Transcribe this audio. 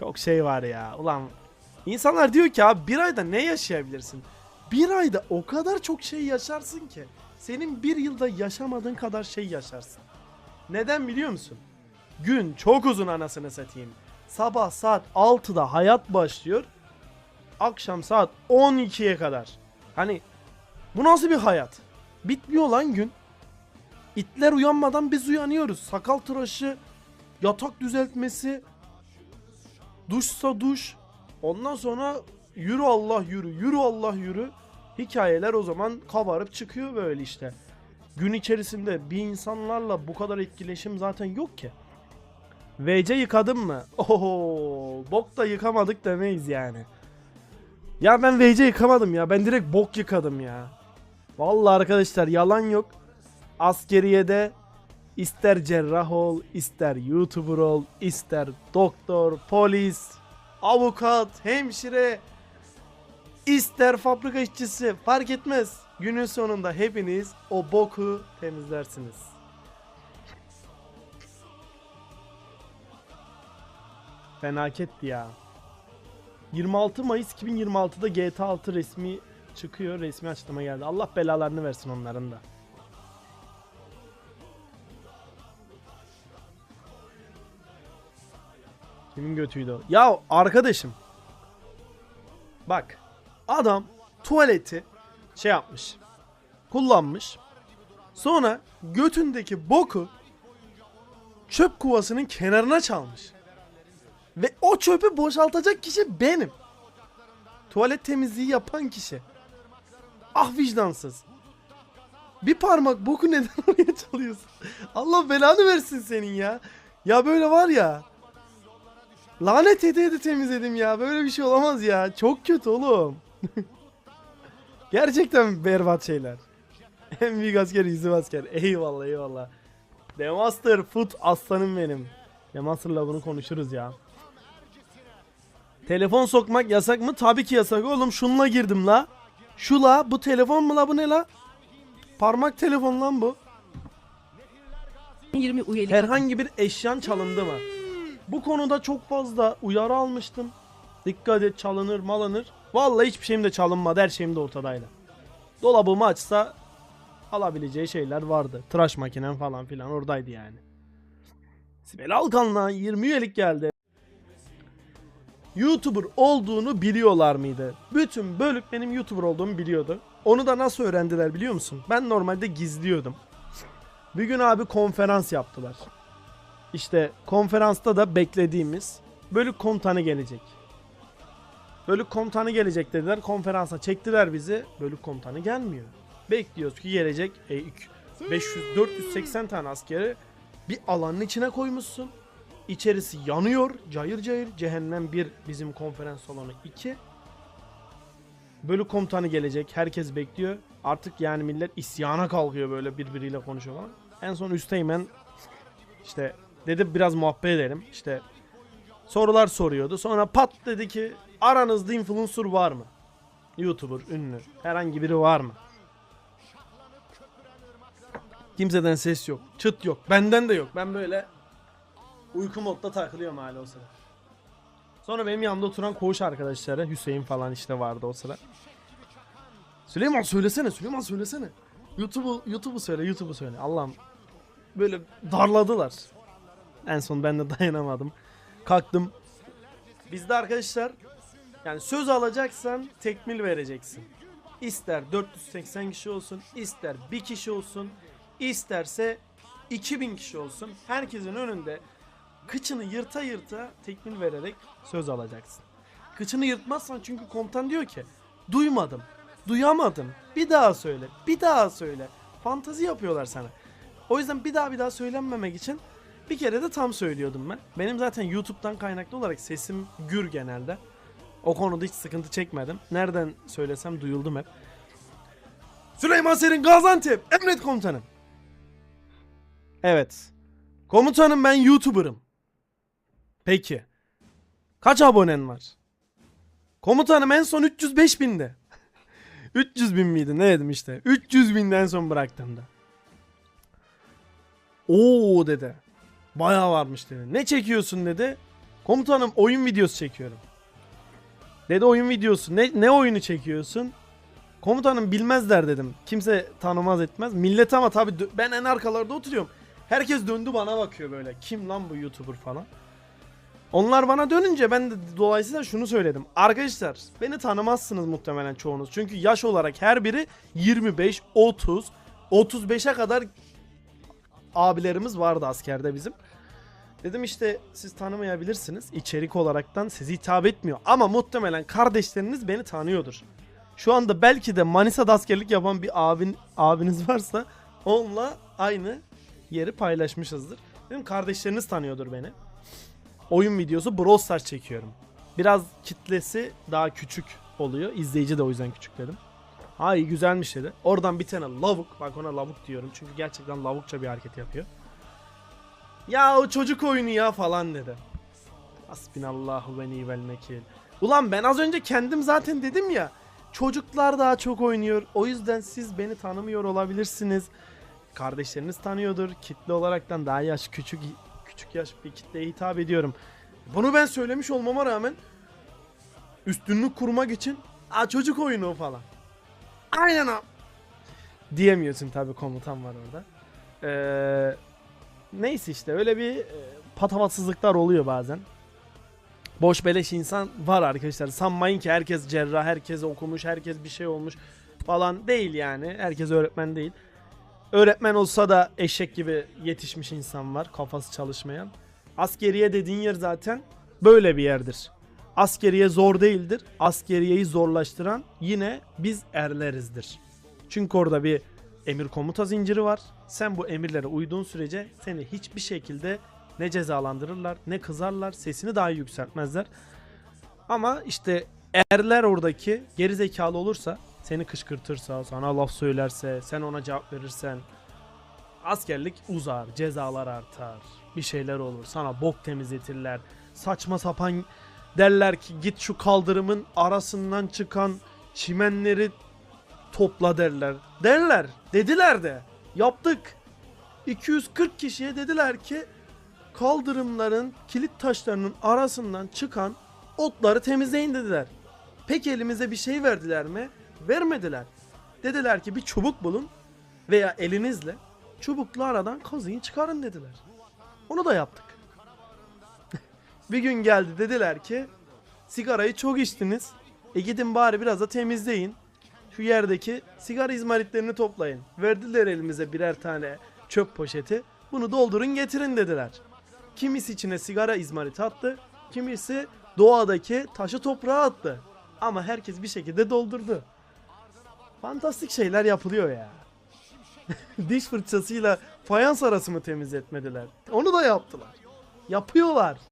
Çok şey var ya. Ulan insanlar diyor ki abi bir ayda ne yaşayabilirsin? Bir ayda o kadar çok şey yaşarsın ki. Senin bir yılda yaşamadığın kadar şey yaşarsın. Neden biliyor musun? Gün çok uzun anasını satayım. Sabah saat 6'da hayat başlıyor. Akşam saat 12'ye kadar. Hani bu nasıl bir hayat? Bitmiyor lan gün. İtler uyanmadan biz uyanıyoruz. Sakal tıraşı, yatak düzeltmesi, duşsa duş. Ondan sonra yürü Allah yürü, yürü Allah yürü. Hikayeler o zaman kabarıp çıkıyor böyle işte. Gün içerisinde bir insanlarla bu kadar etkileşim zaten yok ki. VC yıkadım mı? Oho, bok da yıkamadık demeyiz yani. Ya ben VC yıkamadım ya. Ben direkt bok yıkadım ya. Vallahi arkadaşlar yalan yok. Askeriyede ister cerrah ol, ister YouTuber ol, ister doktor, polis, avukat, hemşire, ister fabrika işçisi fark etmez. Günün sonunda hepiniz o boku temizlersiniz. Fenaketti ya. 26 Mayıs 2026'da GTA 6 resmi çıkıyor. Resmi açıklama geldi. Allah belalarını versin onların da. Kimin götüydü o? Ya arkadaşım. Bak. Adam tuvaleti şey yapmış. Kullanmış. Sonra götündeki boku çöp kovasının kenarına çalmış. Ve o çöpü boşaltacak kişi benim. Tuvalet temizliği yapan kişi. Ah vicdansız. Bir parmak boku neden oraya çalıyorsun? Allah belanı versin senin ya. Ya böyle var ya. Lanet ede ede temizledim ya. Böyle bir şey olamaz ya. Çok kötü oğlum. Gerçekten berbat şeyler. En büyük asker yüzüm asker. Eyvallah eyvallah. Demaster Foot aslanım benim. Demaster'la bunu konuşuruz ya. Telefon sokmak yasak mı? Tabii ki yasak oğlum. Şunla girdim la. Şu la. Bu telefon mu la? Bu ne la? Parmak telefon lan bu. 20 üyelik Herhangi bir eşyan çalındı mı? Bu konuda çok fazla uyarı almıştım. Dikkat et çalınır malınır. Vallahi hiçbir şeyim de çalınmadı. Her şeyim de ortadaydı. Dolabımı açsa alabileceği şeyler vardı. Tıraş makinem falan filan oradaydı yani. Sibel Alkan'la 20 üyelik geldi. YouTuber olduğunu biliyorlar mıydı? Bütün bölük benim YouTuber olduğumu biliyordu. Onu da nasıl öğrendiler biliyor musun? Ben normalde gizliyordum. Bir gün abi konferans yaptılar. İşte konferansta da beklediğimiz bölük komutanı gelecek. Bölük komutanı gelecek dediler. Konferansa çektiler bizi. Bölük komutanı gelmiyor. Bekliyoruz ki gelecek. E, iki- 500 480 tane askeri bir alanın içine koymuşsun. İçerisi yanıyor. Cayır cayır. Cehennem 1 bizim konferans salonu 2. Bölük komutanı gelecek. Herkes bekliyor. Artık yani millet isyana kalkıyor böyle birbiriyle konuşuyor. En son üsteğmen işte dedi biraz muhabbet edelim. İşte sorular soruyordu. Sonra pat dedi ki aranızda influencer var mı? YouTuber, ünlü. Herhangi biri var mı? Kimseden ses yok. Çıt yok. Benden de yok. Ben böyle uyku modda takılıyorum hala o sıra. Sonra benim yanımda oturan koğuş arkadaşları Hüseyin falan işte vardı o sıra. Süleyman söylesene Süleyman söylesene. YouTube'u YouTube'u söyle YouTube'u söyle. Allah'ım böyle darladılar. En son ben de dayanamadım. Kalktım. Bizde arkadaşlar yani söz alacaksan tekmil vereceksin. İster 480 kişi olsun, ister bir kişi olsun, isterse 2000 kişi olsun. Herkesin önünde kıçını yırta yırta tekmil vererek söz alacaksın. Kıçını yırtmazsan çünkü komutan diyor ki duymadım, duyamadım, bir daha söyle, bir daha söyle. Fantazi yapıyorlar sana. O yüzden bir daha bir daha söylenmemek için bir kere de tam söylüyordum ben. Benim zaten YouTube'dan kaynaklı olarak sesim gür genelde. O konuda hiç sıkıntı çekmedim. Nereden söylesem duyuldum hep. Süleyman Serin Gaziantep. Emret komutanım. Evet. Komutanım ben YouTuber'ım. Peki. Kaç abonen var? Komutanım en son 305 binde. 300 bin miydi ne dedim işte. 300 binden son bıraktığımda. Oo dedi. Bayağı varmış dedi. Ne çekiyorsun dedi. Komutanım oyun videosu çekiyorum. Dedi oyun videosu. Ne, ne oyunu çekiyorsun? Komutanım bilmezler dedim. Kimse tanımaz etmez. Millet ama tabii ben en arkalarda oturuyorum. Herkes döndü bana bakıyor böyle. Kim lan bu YouTuber falan. Onlar bana dönünce ben de dolayısıyla şunu söyledim. Arkadaşlar beni tanımazsınız muhtemelen çoğunuz. Çünkü yaş olarak her biri 25, 30, 35'e kadar abilerimiz vardı askerde bizim. Dedim işte siz tanımayabilirsiniz. İçerik olaraktan sizi hitap etmiyor. Ama muhtemelen kardeşleriniz beni tanıyordur. Şu anda belki de Manisa'da askerlik yapan bir abin abiniz varsa onunla aynı yeri paylaşmışızdır. Dedim kardeşleriniz tanıyordur beni. Oyun videosu Brawl Stars çekiyorum. Biraz kitlesi daha küçük oluyor. İzleyici de o yüzden küçük dedim. Ha güzelmiş dedi. Oradan bir tane lavuk. Bak ona lavuk diyorum. Çünkü gerçekten lavukça bir hareket yapıyor. Ya o çocuk oyunu ya falan dedi. Hasbinallahu ve ni'vel mekil. Ulan ben az önce kendim zaten dedim ya. Çocuklar daha çok oynuyor. O yüzden siz beni tanımıyor olabilirsiniz. Kardeşleriniz tanıyordur. Kitle olaraktan daha yaş küçük küçük yaş bir kitleye hitap ediyorum. Bunu ben söylemiş olmama rağmen üstünlük kurmak için Aa çocuk oyunu falan. Aynen abi. Diyemiyorsun tabii komutan var orada. Ee, neyse işte öyle bir e, patavatsızlıklar oluyor bazen. Boş beleş insan var arkadaşlar. Sanmayın ki herkes cerrah, herkes okumuş, herkes bir şey olmuş falan değil yani. Herkes öğretmen değil. Öğretmen olsa da eşek gibi yetişmiş insan var kafası çalışmayan. Askeriye dediğin yer zaten böyle bir yerdir. Askeriye zor değildir. Askeriyeyi zorlaştıran yine biz erlerizdir. Çünkü orada bir emir komuta zinciri var. Sen bu emirlere uyduğun sürece seni hiçbir şekilde ne cezalandırırlar ne kızarlar sesini dahi yükseltmezler. Ama işte erler oradaki geri zekalı olursa seni kışkırtırsa sana laf söylerse sen ona cevap verirsen askerlik uzar cezalar artar bir şeyler olur sana bok temizletirler saçma sapan derler ki git şu kaldırımın arasından çıkan çimenleri topla derler. Derler. Dediler de. Yaptık. 240 kişiye dediler ki kaldırımların kilit taşlarının arasından çıkan otları temizleyin dediler. Peki elimize bir şey verdiler mi? Vermediler. Dediler ki bir çubuk bulun veya elinizle çubuklu aradan kazıyı çıkarın dediler. Onu da yaptık. Bir gün geldi dediler ki sigarayı çok içtiniz. E gidin bari biraz da temizleyin. Şu yerdeki sigara izmaritlerini toplayın. Verdiler elimize birer tane çöp poşeti. Bunu doldurun getirin dediler. Kimisi içine sigara izmariti attı. Kimisi doğadaki taşı toprağa attı. Ama herkes bir şekilde doldurdu. Fantastik şeyler yapılıyor ya. Diş fırçasıyla fayans arası mı temizletmediler? Onu da yaptılar. Yapıyorlar.